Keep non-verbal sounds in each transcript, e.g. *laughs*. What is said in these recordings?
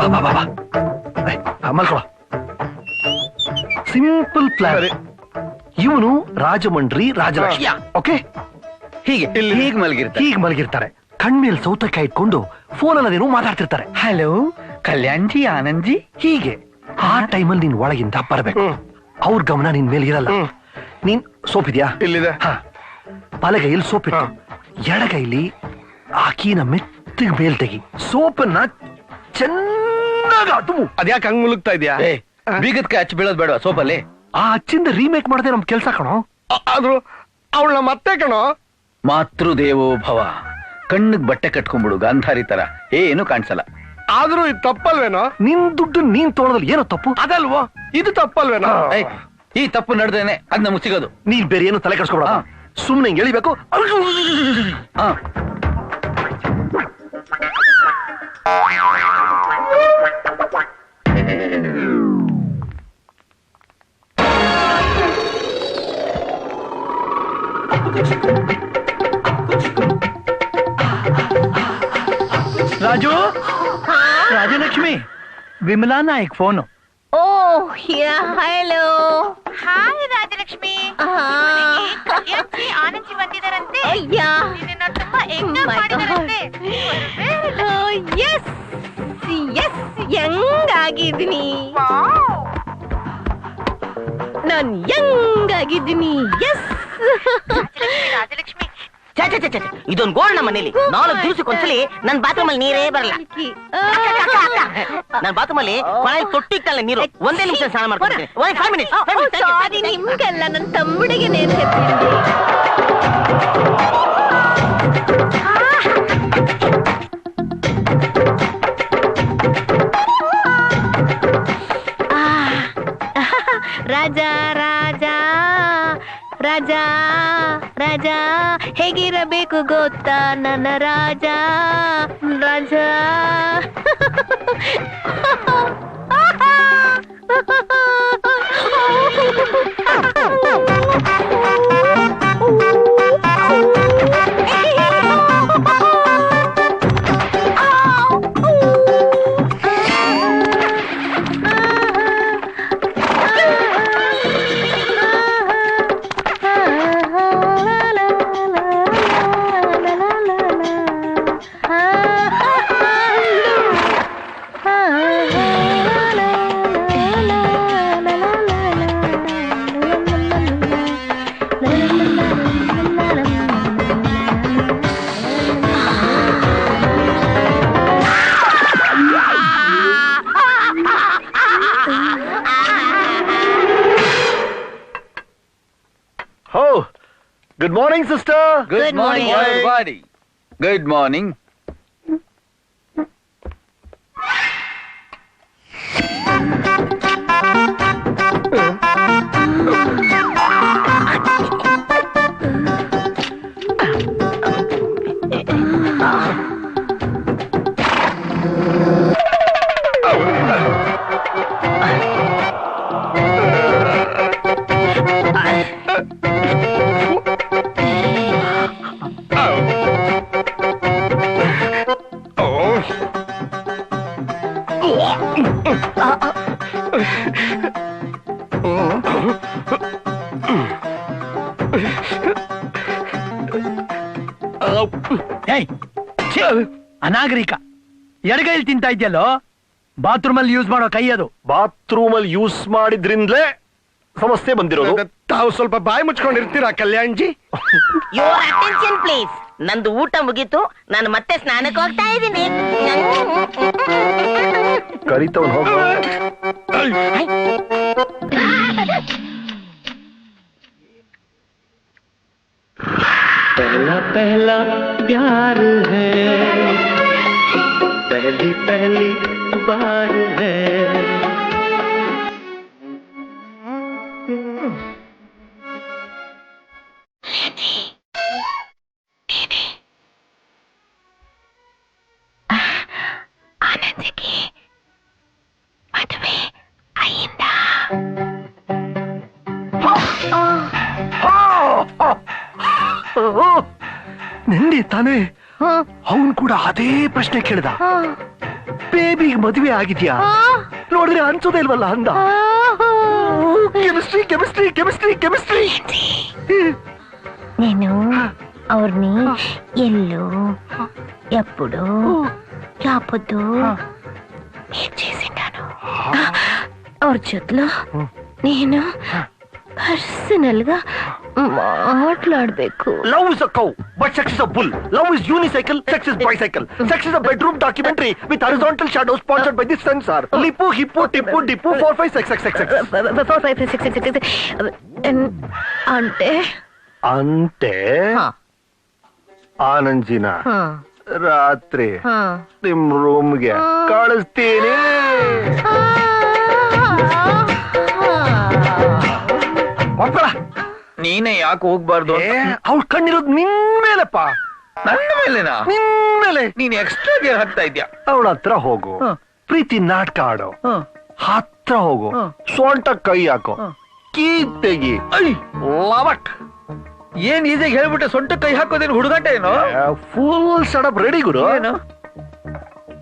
ಬಾ ಬಾ ಬಾ ಮಲ್ಕೊಳ ಸಿಂಪಲ್ ಪ್ಲಾನ್ ಇವನು ರಾಜಮಂಡ್ರಿ ರಾಜಲಕ್ಷ್ಮಿ. ಓಕೆ ಹೀಗೆ ಹೀಗೆ ಮಲಗಿರ್ತಾರೆ. ಹೀಗೆ ಮಲಗಿರ್ತಾರೆ. ಕಣ್ಮೇಲ್ ಸೌತೆಕಾಯಿ ಇಟ್ಕೊಂಡು ಫೋನ್ ಅಲ್ಲದೇನು ಮಾತಾಡ್ತಿರ್ತಾರೆ. ಹಲೋ ಕಲ್ಯಾಣ್ಜಿ ಆನಂದ್ಜಿ? ಆನಂದ್ ಹೀಗೆ. ಆ ಟೈಮಲ್ಲಿ ನೀನ್ ಒಳಗಿಂದ ಬರಬೇಕು. ಅವ್ರ ಗಮನ ನಿನ್ ಮೇಲೆ ಇರಲ್ಲ. ನೀನ್ ಸೋಪ್ ಇದೆಯಾ ಇಲ್ಲಿದೆ ಬಲಗೈಯಲ್ಲಿ ಸೋಪ್ ಇಟ್ಟು ಎಡಗೈಲಿ ಆಕಿನ ಮೆತ್ತಗೆ ಮೇಲ್ ತೆಗಿ. ಸೋಪನ್ನ ಚೆನ್ನಾಗ ತುಮು ಅದ್ಯಾಕೆ ಹಂಗ್ ಮುಳುಗ್ತಾ ಇದ್ಯಾ? ಏ ಬೀಗದ್ಕೆ ಹಚ್ಚಿ ಬೀಳೋದ್ ಬೇಡ ಸೋಪಲ್ಲಿ? ಆ ಅಚ್ಚಿಂದ ರೀಮೇಕ್ ಮಾಡದೆ ನಮ್ ಕೆಲ್ಸ ಕಣೋ. ಆದ್ರು ಆದ್ರೂ ಅವಳನ್ನ ಮತ್ತೆ ಕಣೋ. ಮಾತೃ ದೇವೋ ಭವ. ಕಣ್ಣಿಗೆ ಬಟ್ಟೆ ಕಟ್ಕೊಂಡ್ಬಿಡು ಗಾಂಧಾರಿ ತರ. ಏನು ಕಾಣಿಸಲ್ಲ. ಆದ್ರೂ ಇದು ತಪ್ಪಲ್ವೇನೋ? ನಿನ್ ದುಡ್ಡು ನೀನ್ ತೋಳದಲ್ಲಿ ಏನೋ ತಪ್ಪು? ಅದಲ್ವೋ? ಇದು ತಪ್ಪಲ್ವೇನೋ? ಏಯ್, ಈ ತಪ್ಪು ನಡೆದೇನೆ. ಅದ್ ನಮಗ್ ಸಿಗೋದು ನೀನ್ ಬೇರೆ ಏನು ತಲೆ ಕೆಡ್ಸ್ಕೊಬೇಡ. ಹಾ. ಸುಮ್ನೆ ಹಿಂಗ್ ಎಳಿಬೇಕು. ಹಾ Raju Rajalakshmi Vimala Naik phone oh yeah hello hi Rajalakshmi. ಬಂದಿದಾರಂತೆ ಅಯ್ಯ. ನಿನ್ನ ತುಂಬಾ ಎಂಜಾಯ್ my ಮಾಡಿದಾರಂತೆ ಎಸ್ ಎಸ್ ಯಂಗಾಗಿದ್ದೀನಿ ನಾನ್ ಯಂಗಾಗಿದ್ದೀನಿ ಎಸ್ ರಾಜಲಕ್ಷ್ಮಿ. ಇದೊಂದ್ ಗೋಳ್ ನಮ್ಮ ಮನೇಲಿ. ನಾಲ್ಕು ದಿವಸಕ್ಕೊಂದ್ಸಲಿ ನನ್ ಬಾತ್ರೂಮ್ ಅಲ್ಲಿ ನೀರೇ ಬರಲ್ಲ. ನನ್ ಬಾತ್ರೂಮ್ ಅಲ್ಲಿ ಕೊಳಲ್ ತೊಟ್ಟಿತ್ತಲ್ಲ ನೀರು ಒಂದೇ ನಿಮಿಷ ಸ್ನಾನ ಮಾಡ್ಕೊಂಡು ಫೈವ್ ಮಿನಿಟ್ಸ್ ನಿಮ್ಗೆಲ್ಲ ನನ್ನ ತಮ್ಮಡಿಗೆ ನೇರ್ ರಾಜ ರಾಜ ರಾಜ. ರಾಜ ಹೇಗಿರಬೇಕು ಗೊತ್ತ ನನ್ನ ರಾಜ? ರಾಜ good morning sister good morning good morning ಏಯ್ ಛೀ, ಅನಾಗರಿಕ. ಎಡಗೈಲಿ ತಿಂತಾ ಇದೆಯಲ್ಲೋ? ಬಾತ್ರೂಮ್ ಅಲ್ಲಿ ಯೂಸ್ ಮಾಡೋ ಕೈ ಅದು. ಬಾತ್ರೂಮ್ ಅಲ್ಲಿ ಯೂಸ್ ಮಾಡಿದ್ರಿಂದಲೇ ಸಮಸ್ಯೆ ಬಂದಿರೋದು. ತಾವು ಸ್ವಲ್ಪ ಬಾಯಿ ಮುಚ್ಕೊಂಡಿರ್ತೀರಾ ಕಲ್ಯಾಣ್ಜಿ? ಯೋರ್ ಅಟೆನ್ಷನ್ ಪ್ಲೀಸ್ ನಂದು ಊಟ ಮುಗೀತು. ನಾನು ಮತ್ತೆ ಸ್ನಾನಕ್ಕೆ ಹೋಗ್ತಾ ಇದ್ದೀನಿ. ಕರಿತವನ್ ಹೋಗ. पहला पहला प्यार है। पहली पहली बार है। ತಾನೇ? ಅವನು ಕೂಡ ಅದೇ ಪ್ರಶ್ನೆ ಕೇಳ್ದ. ಬೇಬಿಗೆ ಮದುವೆ ಆಗಿದ್ಯಾ? ನೋಡಿದ್ರೆ ಅನ್ಸೋದೇ ಇಲ್ವಲ್ಲ ಅಂದ. Chemistry chemistry chemistry chemistry. నేను ಅವ್ರని ఎల్లు ఎప్పుడు రాపొద్దు చేసింటాను ಅವ್ರ జొత్తులో ನೀನು పర్సనల్గా ಮಾತಾಡ್ಬೇಕು love is a cow but sex is a bull love is unicycle sex is bicycle sex is a bedroom documentary with horizontal shadow sponsored by the sun sir Lipu ಹಿಪ್ಪು ಟಿಪ್ಪು dip four five six six six four five six six six అంటే ಅಂತೆ ಹಾ, ಆನಂಜಿನ ಹಾ, ರಾತ್ರಿ ಹಾ. ನಿಮ್ ರೂಮ್ಗೆ ಕಳಿಸ್ತೀನಿ ಒಪ್ಪಳ ನೀನೇ ಯಾಕೆ ಹೋಗ್ಬಾರ್ದು ಅವ್ಳ ಕಣ್ಣಿರೋದು ನಿನ್ ಮೇಲೆಪ್ಪ. ನನ್ನ ಮೇಲೆನಾ? ನಿನ್ ಮೇಲೆ. ನೀನ್ ಎಕ್ಸ್ಟ್ರಾ ಗೇರ್ ಹಾಕ್ತಾ ಇದ್ಯಾ? ಅವಳ ಹತ್ರ ಹೋಗು. ಪ್ರೀತಿ ನಾಟಕ ಆಡೋ. ಹತ್ರ ಹೋಗು. ಸೊಂಟ ಕೈ ಹಾಕೋ. ಕೀ ತೆಗಿ. ಐ ಲವಕ್ ಏನ್ ಈಸಿಯಾಗಿ ಹೇಳ್ಬಿಟ್ಟೆ ಸೊಂಟ ಕೈ ಹಾಕೋದೇನು ಹುಡುಗಾಟ ಏನು? ಫುಲ್ ಸಡಪ್ ರೆಡಿ ಗುರು. ಏನು?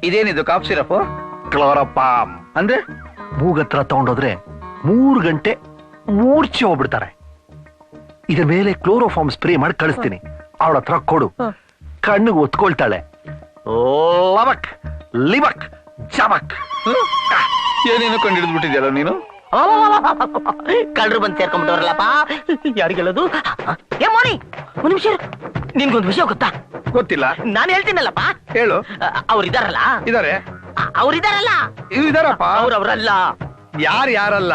ಇದೇನಿದು ಕಾಫ್ ಸಿರಪ್ ಕ್ಲೋರಪಾಮ್ ಅಂದ್ರೆ? ಮೂಗತ್ರ ತಗೊಂಡೋದ್ರೆ ಮೂರ್ ಗಂಟೆ ಮೂರ್ಛೆ ಹೋಗ್ಬಿಡ್ತಾರೆ. ಇದ್ರ ಮೇಲೆ ಕ್ಲೋರೋಫಾರ್ಮ್ ಸ್ಪ್ರೇ ಮಾಡಿ ಕಳಿಸ್ತೀನಿ. ಅವಳ ಹತ್ರ ಕೊಡು. ಕಣ್ಣಿಗೆ ಒತ್ಕೊಳ್ತಾಳೆ. ಲವಕ್ ಲಿವಕ್ ಜಮಕ್ ಏನೇನು ಕಂಡು ಹಿಡಿದ್ಬಿಟ್ಟಿದ್ಯಲ್ಲ ನೀನು? ಕಳ್ರು ಬಂದು ಸೇರ್ಕೊಂಡ್ಬಿಟ್ಟವ್ರಲ್ಲಪ್ಪ. ಯಾರಿಗೆಲ್ಲದು ಏ ಮೋನಿ ಒಂದ್ ನಿಮಿಷ. ನಿನ್ಗೊಂದು ವಿಷಯ ಗೊತ್ತಾ? ಗೊತ್ತಿಲ್ಲ. ನಾನು ಹೇಳ್ತೀನಲ್ಲಪ್ಪ. ಹೇಳು. ಅವ್ರಿದಾರಲ್ಲ ಇದಾರೆ. ಅವ್ರಿದಾರಲ್ಲ ಇದಾರಪ್ಪ. ಅವ್ರವ್ರಲ್ಲ ಯಾರು ಯಾರಲ್ಲ?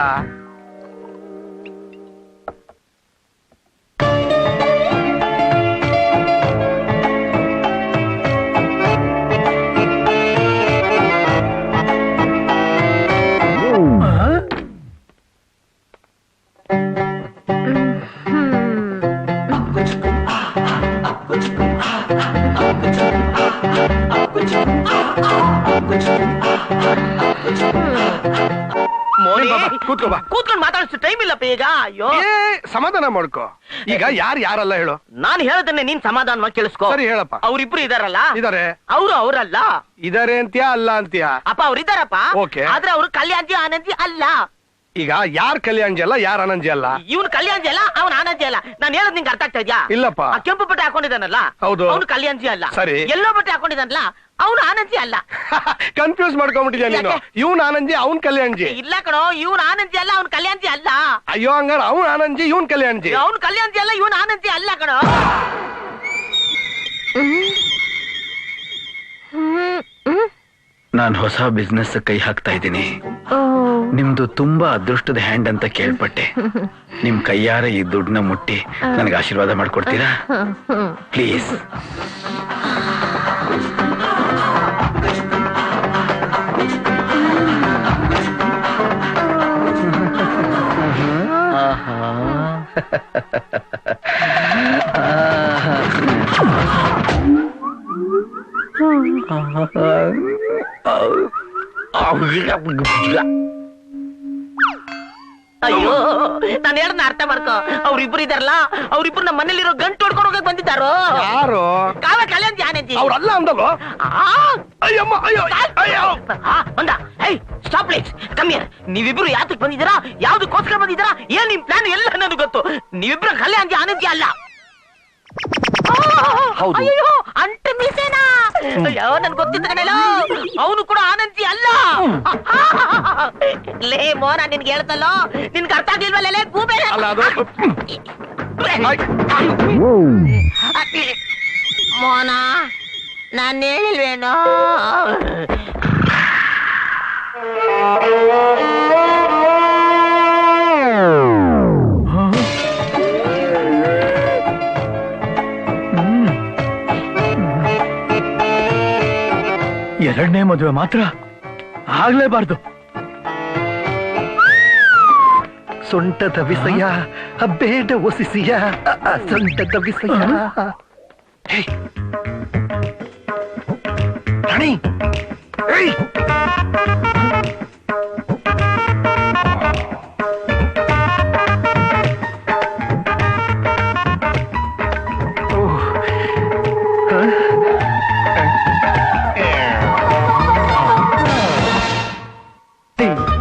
ಕೂತ್ಕೋ ಬಾ. ಕೂತ್ಕೊಂಡು ಮಾತಾಡಿಸ್ ಟೈಮ್ ಇಲ್ಲಪ್ಪ ಈಗ. ಅಯ್ಯೋ. ಏ ಸಮಾಧಾನ ಮಾಡ್ಕೋ. ಈಗ ಯಾರು ಯಾರಲ್ಲ ಹೇಳು. ನಾನು ಹೇಳ್ತೇನೆ ನೀನ್ ಸಮಾಧಾನವಾಗಿ ಕೇಳಿಸ್ಕೋ. ಸರಿ ಹೇಳಪ್ಪ. ಅವ್ರಿಬ್ರು ಇದಾರಲ್ಲ? ಇದಾರೆ. ಅವರು ಅವರಲ್ಲ. ಇದಾರೆ ಅಂತ್ಯಾ ಅಲ್ಲ ಅಂತ್ಯಾ? ಅಪ್ಪ ಅವ್ರಿದಾರಪ್ಪ Okay. ಆದ್ರೆ ಅವ್ರು ಕಲ್ಯಾಣಜಿ ಆನಂದಿ ಅಲ್ಲ. ಈಗ ಯಾರ್ ಕಲ್ಯಾಣ್ಜಿ ಅಲ್ಲ ಯಾರ್ ಅನಂಜಿ ಅಲ್ಲ? ಇವನು ಕಲ್ಯಾಣಜಿ ಅಲ್ಲ ಅವನ ಆನಂದಿ ಅಲ್ಲ. ನಾನು ಹೇಳದ್ ನಿಂಗೆ ಅರ್ಥ ಆಗ್ತಾ ಇದ್ಯಾ? ಇಲ್ಲಪ್ಪ. ಆ ಕೆಂಪು ಬಟ್ಟೆ ಹಾಕೊಂಡಿದ್ದಾನಲ್ಲ ಹೌದು. ಅವನು ಕಲ್ಯಾಣಜಿ ಅಲ್ಲ. ಸರಿ. ಎಲ್ಲೋ ಬಟ್ಟೆ ಹಾಕೊಂಡಿದ್ದಾನಲ್ಲ ಅವನು ಆನಂದಿ ಅಲ್ಲ. *laughs* ಕನ್ಫ್ಯೂಸ್ ಮಾಡ್ಕೊಂಡ್ಬಿಟ್ಟಿದ್ಯಾ ನೀನು? ಯಾಕೆ? ಇವ್ನ್ ಆನಂಜಿ ಅವ್ನ್ ಕಲ್ಯಾಣ್ಜಿ. ಇಲ್ಲ ಕಣೋ ಇವನು ಆನಂದಿ ಅಲ್ಲ ಅವ್ನು ಕಲ್ಯಾಣಜಿ ಅಲ್ಲ. ಅಯ್ಯೋ ಹಂಗಾರ ಅವ್ನ್ ಆನಂದಿ ಇವ್ನ್ ಕಲ್ಯಾಣ್ಜಿ. ಅವನು ಕಲ್ಯಾಣಜಿ ಅಲ್ಲ ಇವನು ಆನಂದಿ ಅಲ್ಲ ಕಣೋ. ನಾನು ಹೊಸ ಬಿಸ್ನೆಸ್ ಕೈ ಹಾಕ್ತಾ ಇದ್ದೀನಿ. ನಿಮ್ದು ತುಂಬಾ ಅದೃಷ್ಟದ ಹ್ಯಾಂಡ್ ಅಂತ ಕೇಳ್ಪಟ್ಟೆ. ನಿಮ್ ಕೈಯಾರ ಈ ದುಡ್ಡನ್ನ ಮುಟ್ಟಿ ನನಗೆ ಆಶೀರ್ವಾದ ಮಾಡ್ಕೊಡ್ತೀರಾ? ಪ್ಲೀಸ್ ಅಯ್ಯೋ ನಾನು ಹೇಳದ್ನ ಅರ್ಥ ಮಾಡ್ಕೋ. ಅವ್ರಿಬ್ರು ಇದಾರಲ್ಲ ಅವ್ರಿಬ್ರು ನಮ್ಮ ಮನೇಲಿರೋ ಗಂಟು ಹೊಡ್ಕೊಂಡು ಹೋಗಕ್ ಬಂದಿದ್ದಾರೋ? ಯಾರು? ಕಾವ ಕಲ್ಯಾಣಜಿ ಆನಂದಿ ಅವ್ರಲ್ಲ ಅಂದಲ್ವ? ಅಯ್ಯಮ್ಮ ಅಯ್ಯೋ ಅಯ್ಯೋ. ಬಂದ. ಹೇಯ್ ಸ್ಟಾಪ್ ಪ್ಲೀಸ್ ಕಮ್ಮಿ ನೀವಿಬ್ರು ಯಾತಕ್ಕೆ ಬಂದಿದ್ದೀರಾ? ಯಾವ್ದಕ್ಕೋಸ್ಕರ ಬಂದಿದ್ದೀರಾ? ಏನ್ ನಿಮ್ ಪ್ಲಾನ್ ಎಲ್ಲ ನನಗೆ ಗೊತ್ತು. ನೀವಿಬ್ರು ಕಲ್ಯಾಣ್ ಆನಂದಿ ಅಲ್ಲ. ಹೌದು. ಅಯ್ಯೋ ಅಂಟ ಮೀಸೇನಾ? ಅಯ್ಯೋ ನನ್ ಗೊತ್ತಿದ್ದ ಕಣೇಲೋ. ಅವನು ಕೂಡ ಆನಂದಿ ಅಲ್ಲ. ಲೇ ಮೋನ ನಿನ್ಗೆ ಹೇಳ್ತಲ್ಲೋ? ನಿನ್ಗೆ ಅರ್ಥ ಆಗ್ಲಿಲ್ವಲ್ಲ ಲೇ ಗೂಬೇರೆ ಅಲ್ಲ ಅದು ಮೋನ ನಾನು ಹೇಳಿಲ್ವೇನೋ? ಎರಡನೇ ಮದುವೆ ಮಾತ್ರ ಆಗ್ಲೇಬಾರ್ದು. ಸೊಂಟದ ವಿಷಯ ಬೇಡ ಒಸಿಸಿಯ ಸೊಂಟದ ವಿಷಯ. ಹೇ. ರಾಣಿ.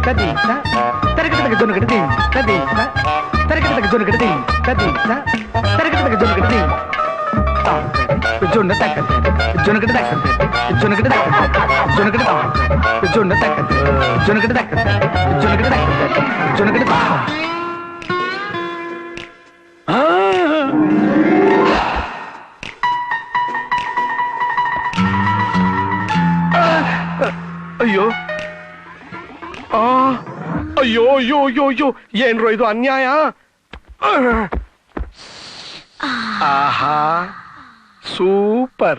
ததீசா தரக்கட்டத்துக்கு ஜொன்னு கெடுதி ததீசா தரக்கட்டத்துக்கு ஜொன்னு கெடுதி ததீசா தரக்கட்டத்துக்கு ஜொன்னு கெடுதி జొన్న తగ్గదు జొనకట తగ్గదు జొనకట తగ్గదు జొనకట జొన్న తగ్గదు జొనకట తగ్గదు జొనకట తగ్గదు జొనకట ಅಯ್ಯೋ ಅಯ್ಯೋ ಏನ್ರೋ ಇದು ಅನ್ಯಾಯ? ಆಹಾ. ಸೂಪರ್.